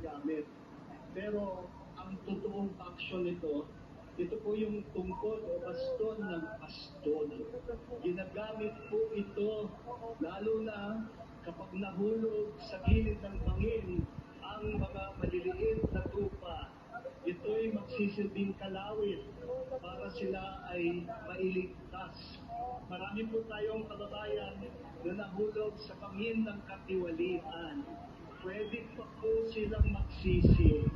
ginagamit. Pero ang totoong action nito, ito po yung tungkod o baston ng baston. Ginagamit po ito lalo na kapag nahulog sa gilid ng bangin ang mga maliliit na tupa. Ito'y magsisilbing kalawit para sila ay mailigtas. Marami po tayong kababayan na nahulog sa bangin ng katiwalian. Pwede pa po silang magsisi.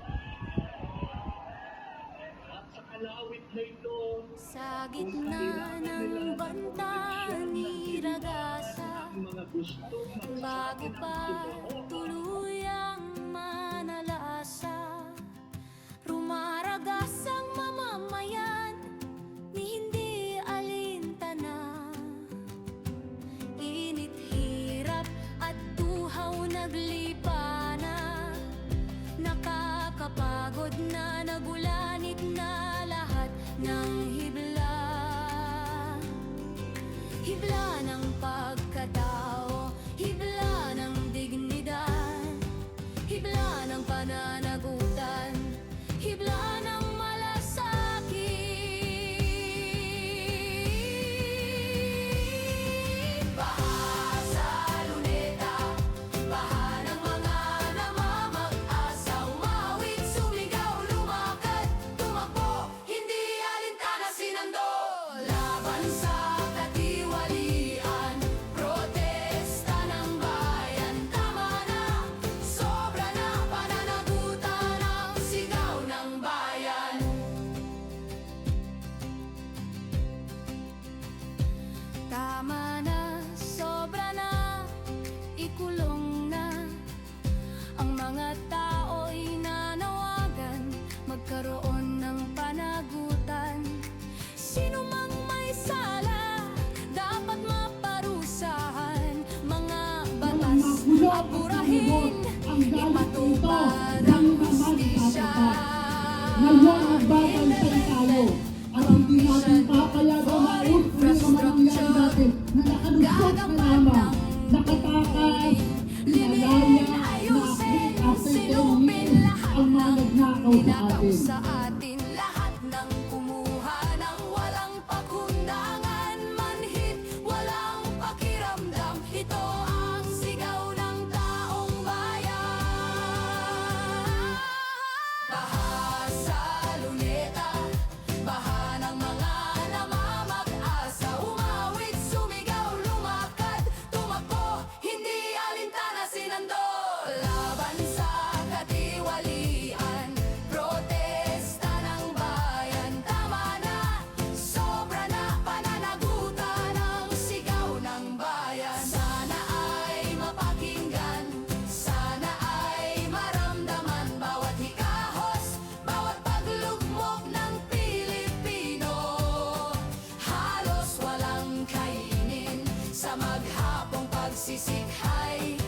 At sa kalawit na ito, Sa gitna ng banta ni Ragasa ang mga gusto Bago pa tuluyang Apurahin Ipatupad ang hustisya. Ngayon nagbabantay tayo at hindi natin papayagan na ultimo sa mangyayari natin na nakalusot na lamang, nakatakas, ayusin, na after 10 silupin years lahat ang mga ng nagnakaw sa atin maghapong pagsisikhay.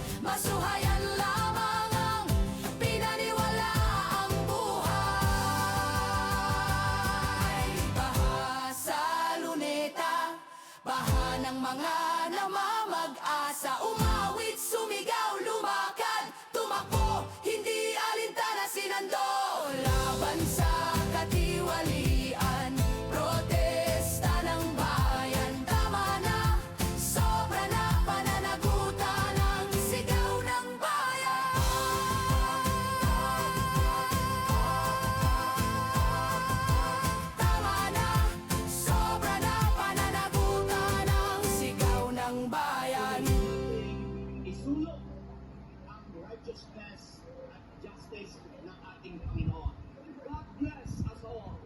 righteousness at justice ng ating Panginoon. God bless us all.